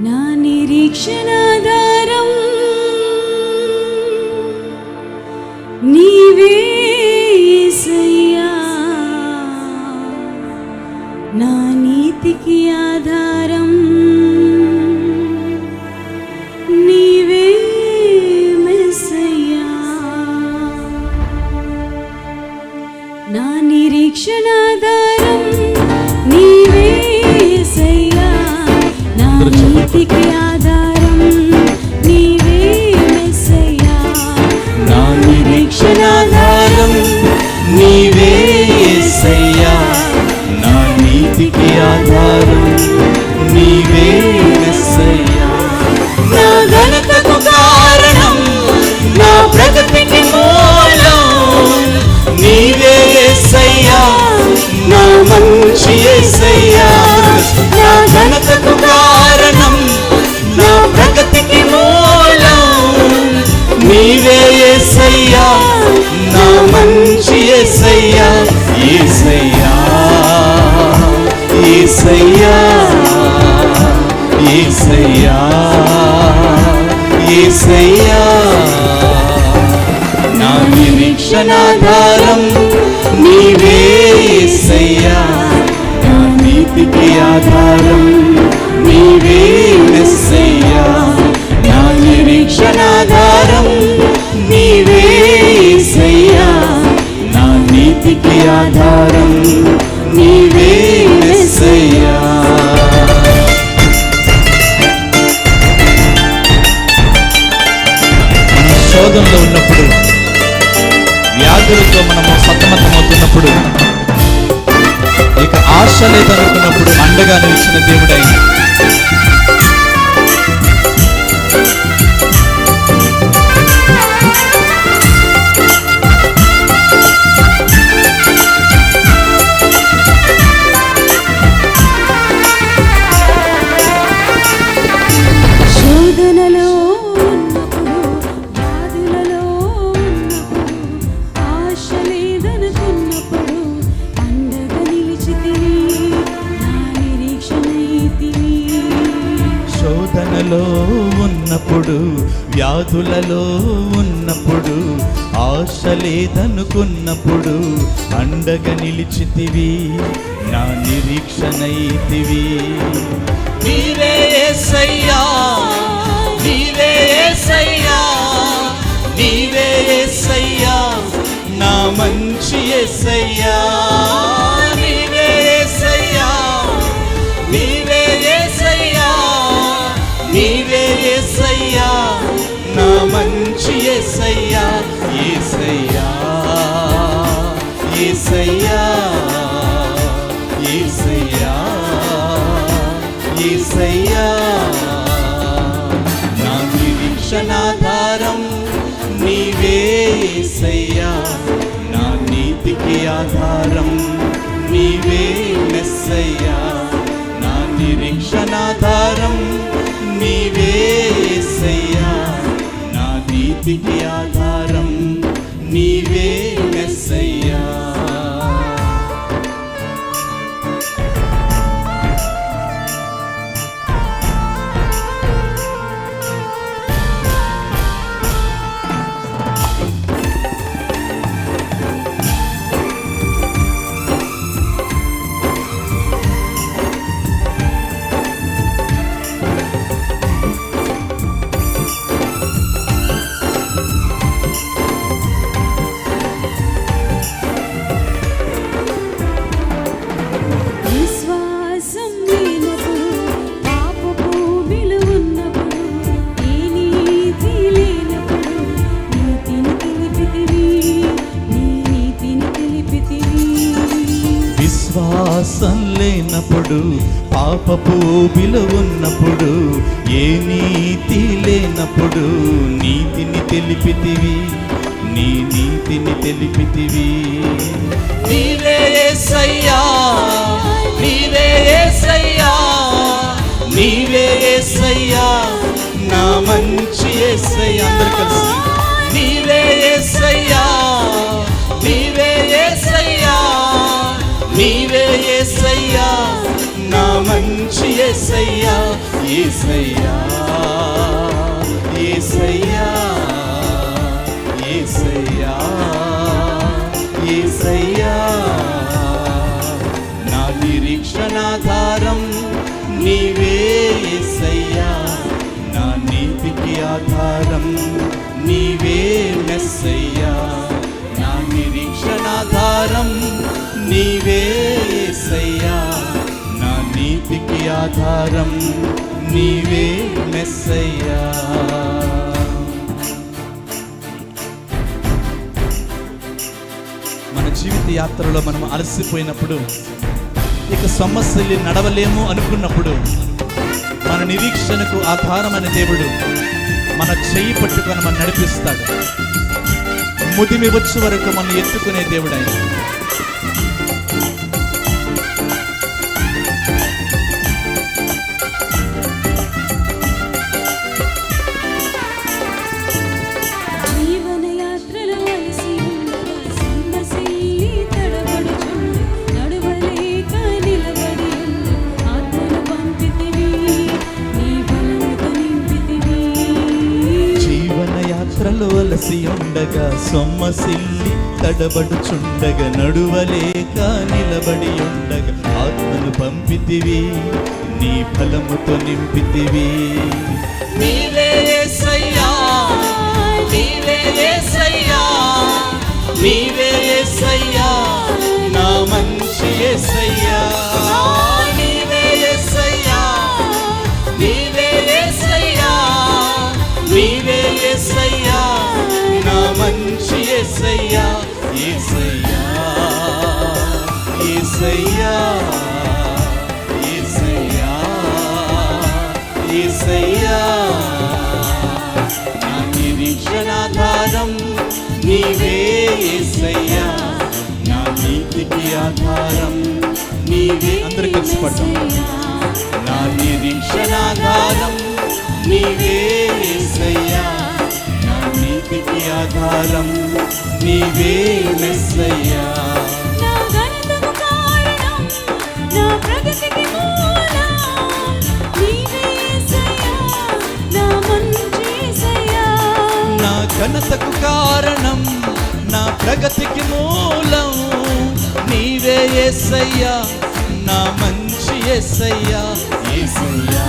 నా నిరీక్షణాధారం. నీతికి మంచి యేసయ్యా ఏసయ్యా ఏసయ్యా ఏసయ్యా ఏసయ్యా. నా నిరీక్షణాధారం నీవే ఏసయ్యా. నా నీతికి ఆధారం ఆధారం నీవే మెస్సయ్యా మనం శోధనలో ఉన్నప్పుడు వ్యాధులతో మనము సతమతమవుతున్నప్పుడు ఇక ఆశ లేదనుకున్నప్పుడు అండగా నిలిచిన దేవుడైంది శోధనలో ఉన్నప్పుడు బాధలలో ఉన్నప్పుడు ఆశ లేదనుకున్నప్పుడు అండగా నిలిచితివి నా నిరీక్షణైతివి శోధనలో ఉన్నప్పుడు వ్యాధులలో ఉన్నప్పుడు ఆశ లేదనుకున్నప్పుడు అండగా నిలిచితివి నా నిరీక్షణైతివి నీవే యేసయ్యా మంచి యేసయ్యా నీవే యేసయ్యా నీవే యేసయ్యా నీవే యేసయ్యా నా మంచి యేసయ్యా యేసయ్యా నా నిరీక్షణాధారం నీవే యేసయ్యా నా ఆధారం నీవే మెస్సయ్యా. నా నిరీక్షణాధారం నీవే ఎస్సయ్యా నా నీతికి ఉన్నప్పుడు పాపపు ఉన్నప్పుడు ఏ నీతి లేనప్పుడు నీతిని తెలిపితివి నీ నీతిని తెలిపితివి. నీవే యేసయ్యా నీవే యేసయ్యా నీవే నా మంచి యేసయ్యా అందరు కలిసి నీవే యేసయ్యా మంచి మంచి ఏసయ్యా ఏసయ్యా ఏసయ్యా ఏసయ్యా ఏసయ్యా ఆధారం నీవే మెస్సయ్యా. మన జీవిత యాత్రలో మనం అలసిపోయినప్పుడు ఇక సమస్యలు నడవలేము అనుకున్నప్పుడు మన నిరీక్షణకు ఆధారమైన దేవుడు మన చెయ్యి పట్టుకొని మనం నడిపిస్తాడు. ముదిమి వచ్చే వరకు మనం ఎత్తుకునే దేవుడు ఆయన. ఉండగా సొమ్మసిల్లి తడబడుచుండగా నడువలేక నిలబడి ఉండగా ఆత్మను పంపితివి నీ ఫలముతో నింపితివి. నీవే యేసయ్యా నీవే యేసయ్యా నీవే యేసయ్యా నా మంచి యేసయ్యా మంచి యేసయ్యా యేసయ్యా యేసయ్యా యేసయ్యా యేసయ్యా నా నిరీక్షణాధారం నీవే యేసయ్యా నా నీతికి ఆధారం నీవే అందరు కలిసి పడ్డాం నా నిరీక్షణాధారం నీవే యేసయ్యా నా నీతికి ఆధారం నీవే మెస్సయ్యా నా ఘనతకు కారణం నా ప్రగతికి మూలం నీవే యేసయ్యా నా మంచి యేసయ్యా నా